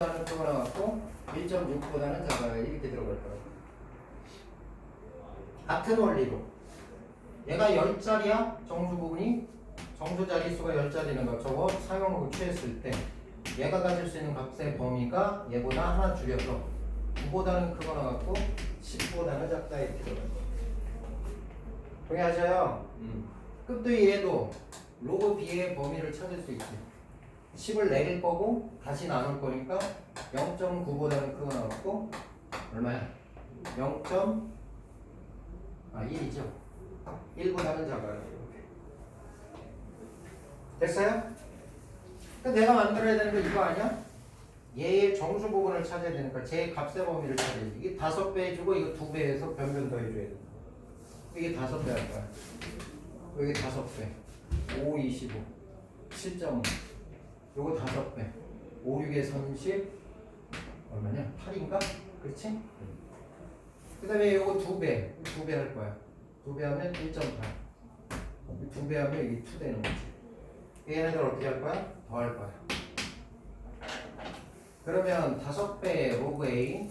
보다는 크고 나왔고 1.6보다는 작아요. 이렇게 들어갈 거예요. 같은 원리로 얘가 10자리야 정수 부분이 정수 자릿수가 10자리는 거 저거 사용하고 취했을 때 얘가 가질 수 있는 값의 범위가 얘보다 하나 줄여서 9보다는 크거나 같고 10보다는 작다 이렇게 들어갈 거예요. 동의하셔요? 끝도 얘도 로그 b의 범위를 찾을 수 있지. 10을 내릴 거고 다시 나눌 거니까 0.9보다는 크거나 같고 얼마야? 0. 아 1이죠. 1보다는 작아요. 됐어요? 그러니까 내가 만들어야 되는 거 이거 아니야? 얘의 정수 부분을 찾아야 되니까 제 값의 범위를 찾아야지. 이게 다섯 배 해주고 이거 두 배해서 변변 더해줘야 돼. 이게 다섯 배 할 거야. 여기 다섯 배. 5, 25. 7.5. 요거 다섯 배. 5, 6에 30. 얼마냐? 8인가? 그렇지? 그 다음에 요거 두 배. 두 배 할 거야. 두 배 하면 1.8. 두 배 하면 이게 2 되는 거지. 얘네들 어떻게 할 거야? 더 할 거야. 그러면 다섯 배의 로그 A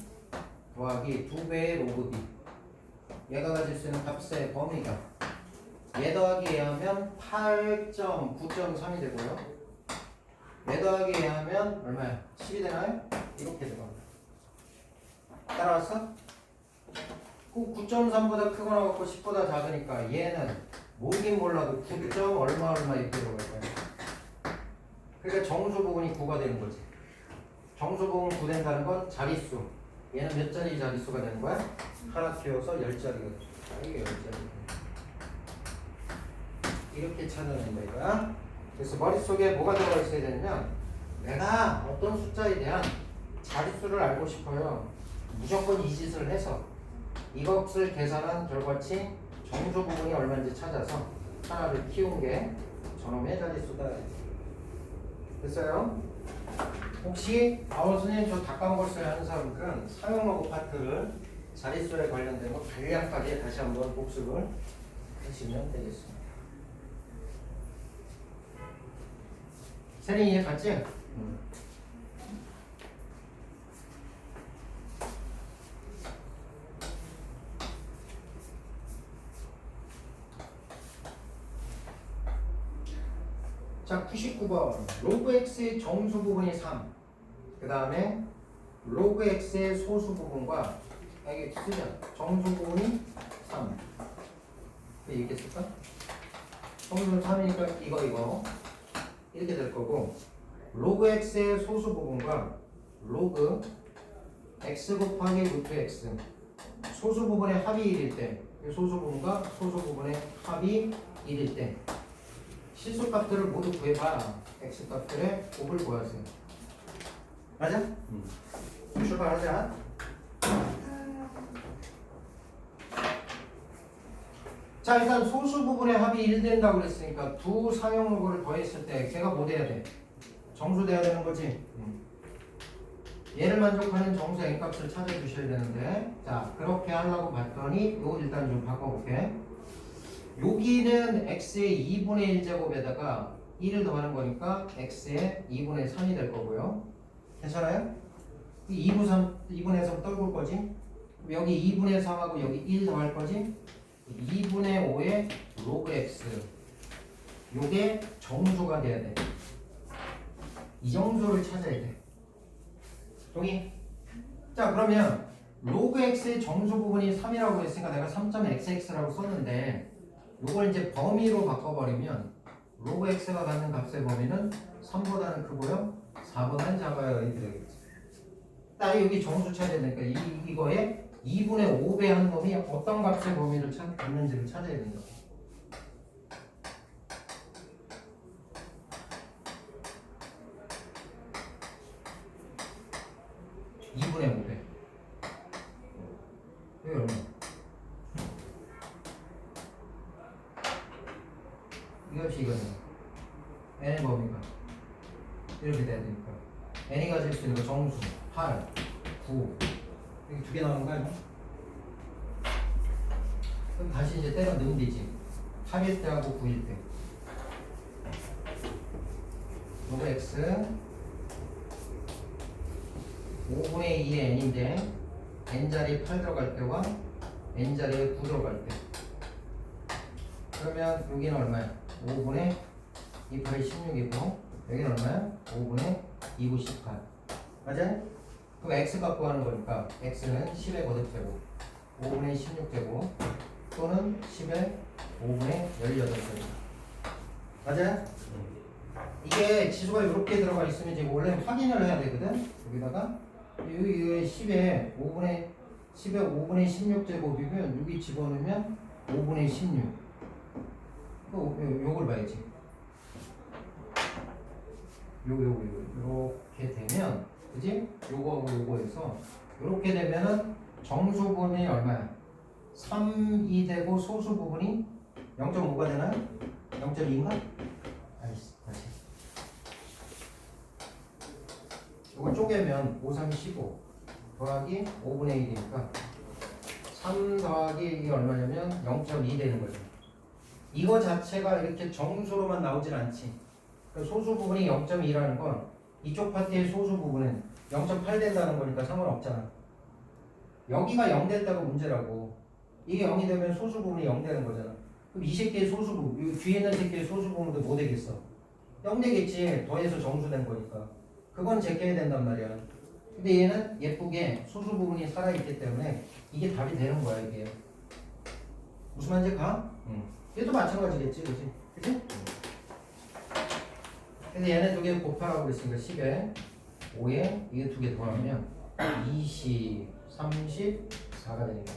더하기 두 배의 로그 B. 얘가 가질 수 있는 값의 범위가 얘 더하기 얘 하면 8.9.3이 되고요. 얘 더하기 얘 하면 얼마야? 10이 되나요? 이렇게 들어갑니다. 따라왔어? 그 9.3보다 크거나 같고 10보다 작으니까 얘는 모르긴 몰라도 9. 얼마 얼마 이렇게 들어갈 거야. 그러니까 정수 부분이 9가 되는 거지. 정수 부분 9 된다는 건 자릿수. 얘는 몇 자리 자릿수가 되는 거야? 하나 키워서 10자리가 돼. 아, 이게 10자리. 이렇게 찾아낸다 이거야. 그래서 머릿속에 뭐가 들어가 있어야 되느냐? 내가 어떤 숫자에 대한 자릿수를 알고 싶어요. 무조건 이 짓을 해서 이것을 계산한 결과치 정수 부분이 얼마인지 찾아서 하나를 키운 게 저놈의 자릿수다. 됐어요? 혹시 아우 선생님 저 닭강벌소에 하는 사람들은 사용로그 파트를 자릿수에 관련된 거 간략하게 다시 한번 복습을 하시면 되겠습니다. 세린이 이해 갔지? 자, 99번. 로그 x의 정수 부분이 3. 그 다음에 로그 x의 소수 부분과 아, 이게 쓰자. 정수 부분이 3. 왜 이렇게 쓸까? 정수는 3이니까 이거 이거 이렇게 될 거고 로그 x의 소수 부분과 로그 x 곱하기 루트 x. 소수 부분의 합이 1일 때 소수 부분과 소수 부분의 합이 1일 때. 실수 값들을 모두 구해봐. x 값들의 곱을 구하세요. 맞아? 출발하자 자 일단 소수 부분의 합이 1 된다고 그랬으니까 두 상용 로그를 더했을 때 걔가 뭐 돼야 돼? 정수 돼야 되는 거지? 얘를 만족하는 정수 n값을 찾아주셔야 되는데 자 그렇게 하려고 봤더니 요거 일단 좀 바꿔볼게. 여기는 x의 2분의 1제곱에다가 1을 더하는 거니까 x의 2분의 3이 될 거고요. 괜찮아요? 2분 3, 2분의 3 떨굴 거지? 여기 2분의 3하고 여기 1 더할 거지 2분의 5의 로그 x 요게 정수가 돼야 돼. 이 정수를 찾아야 돼. 동의? 자 그러면 로그 x의 정수 부분이 3이라고 했으니까 내가 3.xx라고 썼는데 요걸 이제 범위로 바꿔버리면 로그 x가 갖는 값의 범위는 3보다는 크고요 4보다는 작아요 이렇게 되겠지 딱 여기 정수 찾아야 되니까 이, 이거에 2분의 5배 한 놈이 어떤 값의 범위를 찾, 갖는지를 찾아야 된다. 이분의 5배. 이게 얼마? 이것이 이거네. n의 범위가 이렇게 돼야 되니까 n이 가질 수 있는 거 정수 8, 9 여기 두 개 나오는 거 아니야? 그럼 다시 이제 때려 넣으면 되지 8일 때하고 9일 때 로그 x 5분의 2의 n인데 n자리에 8 들어갈 때와 n자리에 9 들어갈 때 그러면 여기는 얼마야? 5분의 2 8이 16이고 여기는 얼마야? 5분의 2구 18 맞아요? 그럼 x 갖고 하는 거니까 x는 10의 거듭제곱 5분의 16제곱 또는 10의 5분의 18제곱 맞아요? 이게 지수가 이렇게 들어가 있으면 이제 원래 확인을 해야 되거든. 여기다가 여기 10에 5분의 10에 5분의 16제곱이면 여기 집어넣으면 5분의 16 요, 요, 요걸 봐야지. 요, 요, 요, 요렇게 되면 그지? 요거하고 요거에서 요렇게 되면은 정수 부분이 얼마야? 3이 되고 소수 부분이 0.5가 되나요? 0.2인가? 아이씨 다시 요거 쪼개면 5, 3, 15 더하기 5분의 1이니까 3 더하기 이게 얼마냐면 0.2 되는 거죠 이거 자체가 이렇게 정수로만 나오진 않지 그 소수 부분이 0.2라는 건 이쪽 파트의 소수 부분은 0.8 된다는 거니까 상관없잖아. 여기가 0 됐다고 문제라고. 이게 0이 되면 소수 부분이 0 되는 거잖아. 그럼 이 새끼의 소수 부분 이 뒤에 있는 새끼의 소수 부분도 뭐 되겠어. 0 되겠지. 더해서 정수된 거니까. 그건 제껴야 된단 말이야. 근데 얘는 예쁘게 소수 부분이 살아있기 때문에 이게 답이 되는 거야 이게. 무슨 말인지 가? 응. 얘도 마찬가지겠지 그치? 그치? 그래서 얘네 두 개 곱하라고 그랬으니까 10에 5에 이게 두 개 더하면 20, 34가 되니까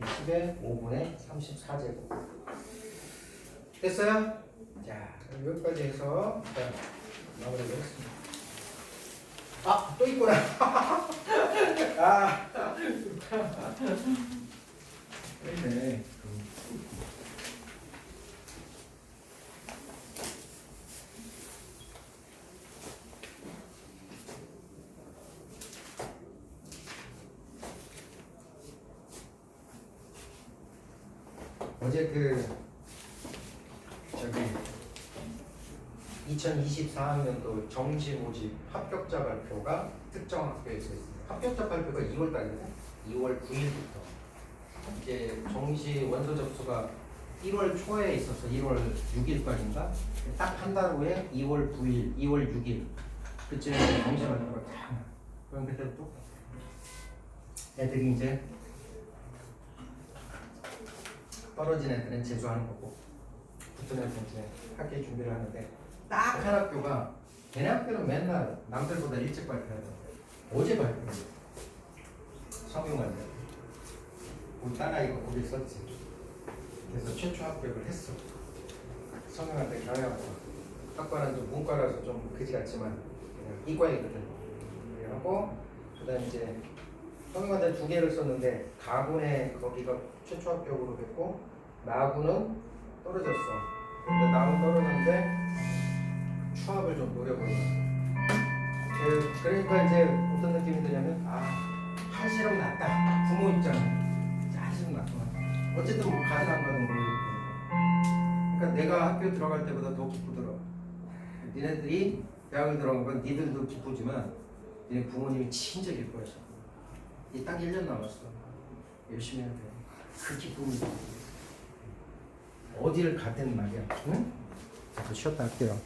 10에 5분의 34제곱 됐어요? 자 여기까지 해서 했습니다 아! 또 있구나 아 있네 어제 그 저기 2024학년도 정시 모집 합격자 발표가 특정 학교에서 있습니다. 합격자 발표가 2월 달이거든. 2월 9일부터. 이제 정시 원서 접수가 1월 초에 있어서 1월 6일까지인가? 딱 한 달 후에 2월 9일, 2월 6일. 그쯤에 정시 발표가 딱 그럼 그때부터 애들이 이제 떨어진 애들은 재수하는 거고 애들은 이제 학기 준비를 하는데 딱 한 학교가 걔네 학교는 맨날 남들보다 일찍 발표해요 어제 발표했어 성균관대 우리 딸아이가 거기 있었지. 그래서 최초 합격을 했어. 성균관대 경영학과 학과는 좀 문과라서 좀 그지 같지만 그냥 이과이거든. 그래갖고 그 다음 이제 성균관대 두 개를 썼는데 가군에 거기가 최초 합격으로 됐고 나군은 떨어졌어. 근데 나군 떨어졌는데 추합을 좀 노려보는 그, 그러니까 이제 어떤 느낌이 드냐면 아 한시름 낫다. 부모 입장 한시름 낫구나. 어쨌든 뭐 가든 안 가든 모르겠고. 그러니까 내가 학교 들어갈 때보다 더 기쁘더라 니네들이 대학을 들어간 건 니들도 기쁘지만 니네 부모님이 진짜 기뻐하셔 이딱 1년 남았어. 열심히 해야 돼 그 기쁨이 어디를 가든 말이야 응? 잠깐 쉬었다 할게요